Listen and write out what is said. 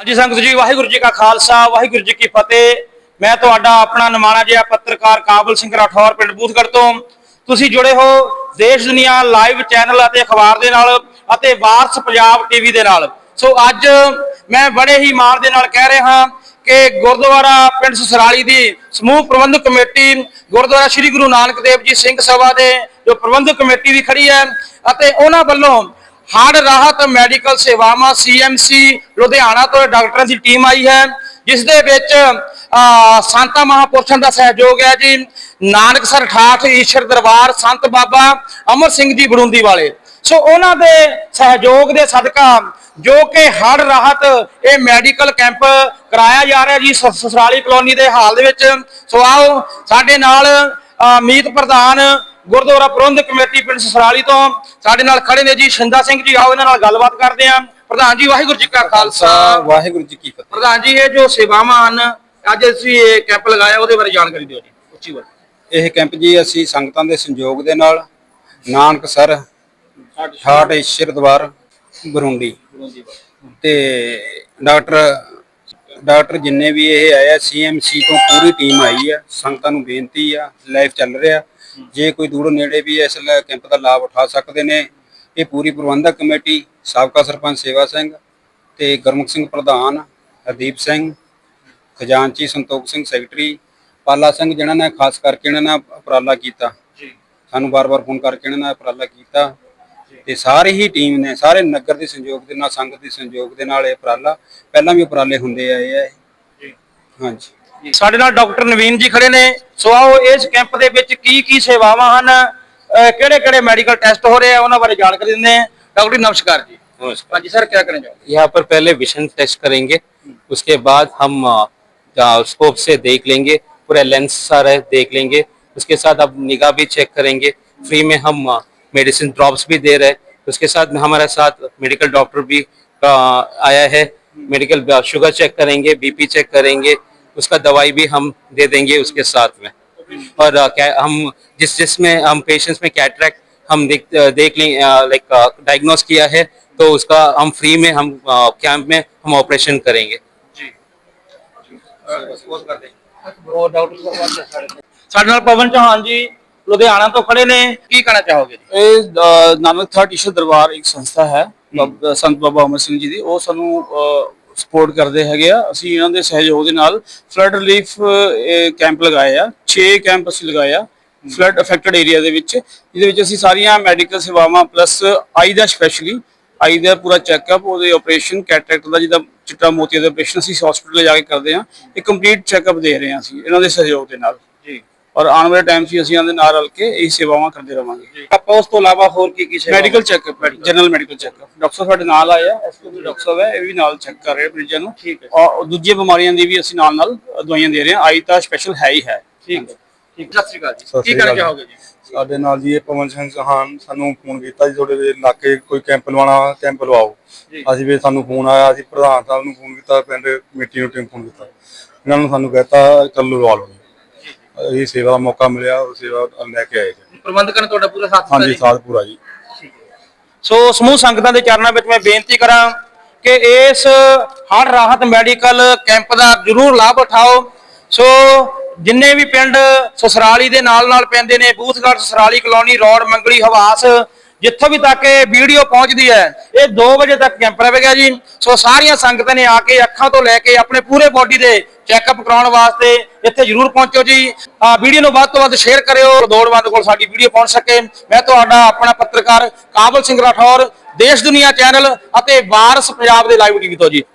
ਹਾਂਜੀ, ਸੰਗਤ ਜੀ, ਵਾਹਿਗੁਰੂ ਜੀ ਕਾ ਖਾਲਸਾ, ਵਾਹਿਗੁਰੂ ਜੀ ਕੀ ਫਤਿਹ। ਮੈਂ ਤੁਹਾਡਾ ਆਪਣਾ ਨਿਮਾਣਾ ਜਿਹਾ ਪੱਤਰਕਾਰ ਕਾਬਲ ਸਿੰਘ ਰਾਠੌਰ ਪਿੰਡ ਬੂਥਗੜ੍ਹ ਤੋਂ। ਤੁਸੀਂ ਜੁੜੇ ਹੋ ਦੇਸ਼ ਦੁਨੀਆ ਲਾਈਵ ਚੈਨਲ ਅਤੇ ਅਖਬਾਰ ਦੇ ਨਾਲ ਅਤੇ ਵਾਰਸ ਪੰਜਾਬ ਟੀਵੀ ਦੇ ਨਾਲ। ਸੋ ਅੱਜ ਮੈਂ ਬੜੇ ਹੀ ਮਾਣ ਦੇ ਨਾਲ ਕਹਿ ਰਿਹਾ ਕਿ ਗੁਰਦੁਆਰਾ ਪਿੰਡ ਸਸਰਾਲੀ ਦੀ ਸਮੂਹ ਪ੍ਰਬੰਧਕ ਕਮੇਟੀ, ਗੁਰਦੁਆਰਾ ਸ੍ਰੀ ਗੁਰੂ ਨਾਨਕ ਦੇਵ ਜੀ ਸਿੰਘ ਸਭਾ ਦੇ ਜੋ ਪ੍ਰਬੰਧਕ ਕਮੇਟੀ ਵੀ ਖੜੀ ਹੈ ਅਤੇ ਉਹਨਾਂ ਵੱਲੋਂ ਹੜ ਰਾਹਤ ਮੈਡੀਕਲ ਸੇਵਾਵਾਂ ਸੀਐਮਸੀ ਲੁਧਿਆਣਾ ਤੋਂ ਡਾਕਟਰਾਂ ਦੀ ਟੀਮ ਆਈ ਹੈ, ਜਿਸ ਦੇ ਵਿੱਚ ਸੰਤਾ ਸੰਤਾਂ ਮਹਾਪੁਰਸ਼ਾਂ ਦਾ ਸਹਿਯੋਗ ਹੈ ਜੀ। ਨਾਨਕਸਰ ਠਾਠ, ਈਸ਼ਰ ਦਰਬਾਰ, ਸੰਤ ਬਾਬਾ ਅਮਰ ਸਿੰਘ ਜੀ ਬੜੁੰਦੀ ਵਾਲੇ। ਸੋ ਉਹਨਾਂ ਦੇ ਸਹਿਯੋਗ ਦੇ ਸਦਕਾ ਜੋ ਕਿ ਹੜ੍ਹ ਰਾਹਤ ਇਹ ਮੈਡੀਕਲ ਕੈਂਪ ਕਰਾਇਆ ਜਾ ਰਿਹਾ ਜੀ ਸਸਰਾਲੀ ਕਲੋਨੀ ਦੇ ਹਾਲ ਦੇ ਵਿੱਚ। ਸੋ ਆਓ, ਸਾਡੇ ਨਾਲ ਮੀਤ ਪ੍ਰਧਾਨ ਗੁਰਦੁਆਰਾ ਪ੍ਰਬੰਧਕ ਕਮੇਟੀ ਪਿੰਡ ਸਸਰਾਲੀ ਤੋਂ ਸਾਡੇ ਨਾਲ ਖੜੇ ਨੇ ਜੀ ਸ਼ਿੰਦਾ ਸਿੰਘ ਜੀ ਆਓ ਇਹਨਾਂ ਨਾਲ ਗੱਲਬਾਤ ਕਰਦੇ ਹਾਂ। ਪ੍ਰਧਾਨ ਜੀ ਵਾਹਿਗੁਰੂ ਜੀ ਕਾ ਖਾਲਸਾ। ਵਾਹਿਗੁਰੂ ਜੀ ਕੀ ਫਤਿਹ। ਪ੍ਰਧਾਨ ਜੀ ਇਹ ਜੋ ਸੇਵਾਵਾਂ ਹਨ ਅੱਜ ਅਸੀਂ ਇਹ ਕੈਂਪ ਲਗਾਇਆ ਉਹਦੇ ਬਾਰੇ ਜਾਣਕਾਰੀ ਦਿਓ ਜੀ ਉੱਚੀ ਬੋਲ। ਇਹ ਕੈਂਪ ਜੀ ਅਸੀਂ ਸੰਗਤਾਂ ਦੇ ਸੰਯੋਗ ਦੇ ਨਾਲ ਨਾਨਕਸਰ ਠਾਠ ਈਸ਼ਰ ਦਵਾਰ ਬਰੁੰਡੀ ਤੇ ਡਾਕਟਰ ਡਾਕਟਰ ਜਿੰਨੇ ਵੀ ਇਹ ਆਏ ਆ ਸੀਐਮਸੀ ਤੋਂ ਪੂਰੀ ਟੀਮ ਆਈ ਆ ਸੰਗਤਾਂ ਨੂੰ ਬੇਨਤੀ ਆ ਲਾਈਵ ਚੱਲ ਰਿਹਾ। ਜੇ ਕੋਈ ਦੂਰੋਂ ਨੇੜੇ ਵੀ ਇਸ ਕੈਂਪ ਦਾ ਲਾਭ ਉਠਾ ਸਕਦੇ ਨੇ ਇਹ ਪੂਰੀ ਪ੍ਰਬੰਧਕ ਕਮੇਟੀ ਸਾਬਕਾ ਸਰਪੰਚ ਸੇਵਾ ਸਿੰਘ ਤੇ ਗੁਰਮੁਖ ਸਿੰਘ ਪ੍ਰਧਾਨ ਹਰਦੀਪ ਸਿੰਘ ਖਜ਼ਾਨਚੀ ਸੰਤੋਖ ਸਿੰਘ ਸੈਕਟਰੀ ਪਾਲਾ ਸਿੰਘ ਜਿਨ੍ਹਾਂ ਨੇ ਖਾਸ ਕਰਕੇ ਇਹਨਾਂ ਨੇ ਉਪਰਾਲਾ ਕੀਤਾ। ਜੀ। ਸਾਨੂੰ ਬਾਰ-ਬਾਰ ਫੋਨ ਕਰਕੇ ਇਹਨਾਂ ਨੇ ਉਪਰਾਲਾ ਕੀਤਾ ਤੇ ਸਾਰੀ ਹੀ ਟੀਮ ਨੇ ਸਾਰੇ ਨਗਰ ਦੇ ਸੰਯੋਗ ਦੇ ਨਾਲ ਸੰਗਤ ਦੇ ਸੰਯੋਗ ਦੇ ਨਾਲ ਇਹ ਉਪਰਾਲਾ ਪਹਿਲਾਂ ਵੀ ਉਪਰਾਲੇ ਹੁੰਦੇ ਆਏ ਆ ਇਹ। ਜੀ। ਹਾਂਜੀ। ਸਾਡੇ ਨਾਲ ਡਾਕਟਰ ਨਵੀਨ ਜੀ ਖੜੇ ਨੇ ਸੋ ਆਓ ਇਸ ਕੈਂਪ ਦੇ ਵਿੱਚ ਕੀ ਕੀ ਸੇਵਾਵਾਂ ਹਨ ਕਿਹੜੇ ਕਿਹੜੇ ਮੈਡੀਕਲ ਟੈਸਟ ਹੋ ਰਹੇ ਆ ਉਹਨਾਂ ਬਾਰੇ ਜਾਣਕਾਰੀ ਦਿੰਦੇ ਆ ਡਾਕਟਰ ਜੀ ਨਮਸਕਾਰ ਜੀ नमस्कार ਹਾਂਜੀ ਸਰ ਕੀ ਕਰਨਾ ਚਾਹੋਗੇ यहाँ पर पहले विजन टेस्ट करेंगे उसके बाद हम स्कोप से देख लेंगे पूरा लेंस सारा देख लेंगे उसके साथ अब निगाह भी चेक करेंगे फ्री में हम मेडिसिन ड्रॉप्स भी दे रहे हैं उसके साथ में हमारे साथ मेडिकल डॉक्टर भी अ, आया है मेडिकल शुगर चेक करेंगे बीपी चेक करेंगे उसका दवाई भी हम दे देंगे उसके साथ में और अ, क्या- हम जिस जिसमें हम पेशेंट्स में कैटरेक्ट हम देख देख लें लाइक डायग्नोस किया है तो उसका हम फ्री में हम कैंप में हम ऑपरेशन करेंगे ਜੀ ਸਪੋਜ਼ ਕਰਦੇ ਉਹ ਡਾਕਟਰ ਸਾਡੇ ਨਾਲ ਪਵਨ ਚੌਹਾਨ ਜੀ ਲੁਧਿਆਣਾ ਤੋਂ ਖੜੇ ਨੇ ਕੀ ਕਹਿਣਾ ਚਾਹੋਗੇ ਜੀ ਇਹ ਅ, ਨਾਨਕ ਥਾਟ ਈਸ਼ਰ ਦਰਬਾਰ ਇੱਕ ਸੰਸਥਾ ਹੈ ਬਾਬ- ਸੰਤ ਬਾਬਾ ਅਮਰ ਸਿੰਘ ਜੀ ਦੀ ਉਹ ਸਾਨੂੰ ਸਪੋਰਟ ਕਰਦੇ ਹੈਗੇ ਆ। ਅਸੀਂ ਇਹਨਾਂ ਦੇ ਸਹਿਯੋਗ ਦੇ ਨਾਲ ਫਲੱਡ ਰਿਲੀਫ ਕੈਂਪ ਲਗਾਏ ਆ। 6 ਕੈਂਪ ਅਸੀਂ ਲਗਾਏ ਆ ਫਲੱਡ ਅਫੈਕਟਡ ਏਰੀਆ ਦੇ ਵਿੱਚ। ਜਿਹਦੇ ਵਿੱਚ ਅਸੀਂ ਸਾਰੀਆਂ ਮੈਡੀਕਲ ਸੇਵਾਵਾਂ ਪਲੱਸ ਆਈ ਦਾ ਸਪੈਸ਼ਲੀ ਆਈ ਦਾ ਪੂਰਾ ਚੈੱਕਅਪ ਉਹਦੇ ਆਪਰੇਸ਼ਨ ਕੈਟਰੈਕਟ ਦਾ ਜਿਹਦਾ ਚਿੱਟਾ ਮੋਤੀ ਦਾ ਆਪਰੇਸ਼ਨ ਅਸੀਂ ਹਸਪੀਟਲ ਜਾ ਕੇ ਕਰਦੇ ਆ। ਇਹ ਕੰਪਲੀਟ ਚੈੱਕਅਪ ਦੇ ਰਹੇ ਹਾਂ ਅਸੀਂ, ਇਹਨਾਂ ਦੇ ਸਹਿਯੋਗ ਦੇ ਨਾਲ। ਜੀ। ਔਰ ਆਉਣ ਵਾਲੇ ਟਾਈਮ 'ਚ ਅਸੀਂ ਇਹਨਾਂ ਦੇ ਨਾਲ ਰਲ ਕੇ ਇਹ ਸੇਵਾਵਾਂ ਕਰਦੇ ਰਵਾਂਗੇ। ਆਪਾਂ ਉਸ ਤੋਂ ਇਲਾਵਾ ਹੋਰ ਕੀ ਕੀ ਸੇਵਾ medical checkup general medical checkup doctor ਸਾਹਿਬ ਸਾਡੇ ਨਾਲ ਆਏ ਆ ਐਸਪੀ ਡਾਕਟਰ ਸਾਹਿਬ ਹੈ ਇਹ ਵੀ ਨਾਲ ਚੈੱਕ ਕਰ ਰਹੇ ਆ ਮਰੀਜ਼ਾਂ ਨੂੰ। ਠੀਕ ਹੈ। ਔਰ ਦੂਜੀਆਂ ਬਿਮਾਰੀਆਂ ਦੀ ਵੀ ਅਸੀਂ ਨਾਲ ਨਾਲ ਦਵਾਈਆਂ ਦੇ ਰਹੇ ਹਾਂ ਆਈ ਤਾਂ ਸਪੈਸ਼ਲ ਹੈ ਹੀ ਹੈ। ਠੀਕ ਹੈ। ਠੀਕ ਸਤਿ ਸ਼੍ਰੀ ਅਕਾਲ ਜੀ। ਸਤਿ ਕੀ ਅਕਾਲ। ਚਾਹੋਗੇ ਜੀ? ਸਾਡੇ ਨਾਲ ਜੀ ਇਹ ਪਵਨ ਸਿੰਘ ਚੌਹਾਨ ਸਾਨੂੰ ਫੋਨ ਕੀਤਾ ਜੀ ਤੁਹਾਡੇ ਦੇ ਇਲਾਕੇ ਕੋਈ ਕੈਂਪ ਲਵਾਉਣਾ ਕੈਂਪ ਲਵਾਓ। ਅਸੀਂ ਵੀ ਸਾਨੂੰ ਫੋਨ ਆਇਆ ਅਸੀਂ ਪ੍ਰਧਾਨ ਸਾਹਿਬ ਨੂੰ ਫੋਨ ਕੀਤਾ ਪਿੰਡ ਕਮੇਟੀ ਨੂੰ ਟੀਮ ਫੋਨ ਕੀਤਾ। ਇਹਨਾਂ ਨੂੰ ਸਾਨੂੰ ਕਹਿਤਾ ਚੱਲੋ ਲਵਾ ਲਓ ਇਹ ਸੇਵਾ ਦਾ ਮੌਕਾ ਮਿਲਿਆ ਉਹ ਸੇਵਾ ਲੈ ਕੇ ਆਏ ਜੀ ਪ੍ਰਬੰਧਕਾਂ ਨੇ ਤੁਹਾਡਾ ਪੂਰਾ ਸਾਥ ਦਿੱਤਾ ਹਾਂਜੀ ਜੀ? ਸਾਥ ਪੂਰਾ ਜੀ। ਸੋ ਸਮੂਹ ਸੰਗਤਾਂ ਦੇ ਚਰਨਾਂ ਵਿੱਚ ਮੈਂ ਬੇਨਤੀ ਕਰਾਂ ਕਿ ਇਸ ਹੜ੍ਹ ਰਾਹਤ ਮੈਡੀਕਲ ਕੈਂਪ ਦਾ ਜ਼ਰੂਰ ਲਾਭ ਉਠਾਓ। ਸੋ ਜਿੰਨੇ ਵੀ ਪਿੰਡ ਸਸਰਾਲੀ ਦੇ ਨਾਲ ਨਾਲ ਪੈਂਦੇ ਨੇ ਬੂਥਗੜ੍ਹ ਸਸਰਾਲੀ ਕਲੋਨੀ ਰੋਡ ਮੰਗਲੀ ਹਵਾਸ ਜਿੱਥੋਂ ਵੀ ਤੱਕ ਇਹ ਵੀਡੀਓ ਪਹੁੰਚਦੀ ਹੈ, ਇਹ 2 ਵਜੇ ਤੱਕ ਕੈਂਪ ਰਹੇਗਾ ਜੀ। ਸੋ ਸਾਰੀਆਂ ਸੰਗਤਾਂ ਨੇ ਆ ਕੇ ਅੱਖਾਂ ਤੋਂ ਲੈ ਕੇ ਆਪਣੇ ਪੂਰੇ ਬੋਡੀ ਦੇ ਚੈੱਕਅਪ ਕਰਾਉਣ ਵਾਸਤੇ ਇੱਥੇ ਜ਼ਰੂਰ ਪਹੁੰਚੋ ਜੀ। ਆ ਵੀਡੀਓ ਨੂੰ ਵੱਧ ਤੋਂ ਵੱਧ ਸ਼ੇਅਰ ਕਰਿਓ ਦੌੜਵੰਦ ਕੋਲ ਸਾਡੀ ਵੀਡੀਓ ਪਹੁੰਚ ਸਕੇ। ਮੈਂ ਤੁਹਾਡਾ ਆਪਣਾ ਪੱਤਰਕਾਰ ਕਾਬਲ ਸਿੰਘ ਰਾਠੌਰ, ਦੇਸ਼ ਦੁਨੀਆ ਚੈਨਲ ਅਤੇ ਵਾਰਸ ਪੰਜਾਬ ਦੇ ਲਾਈਵ ਟੀਵੀ ਤੋਂ ਜੀ।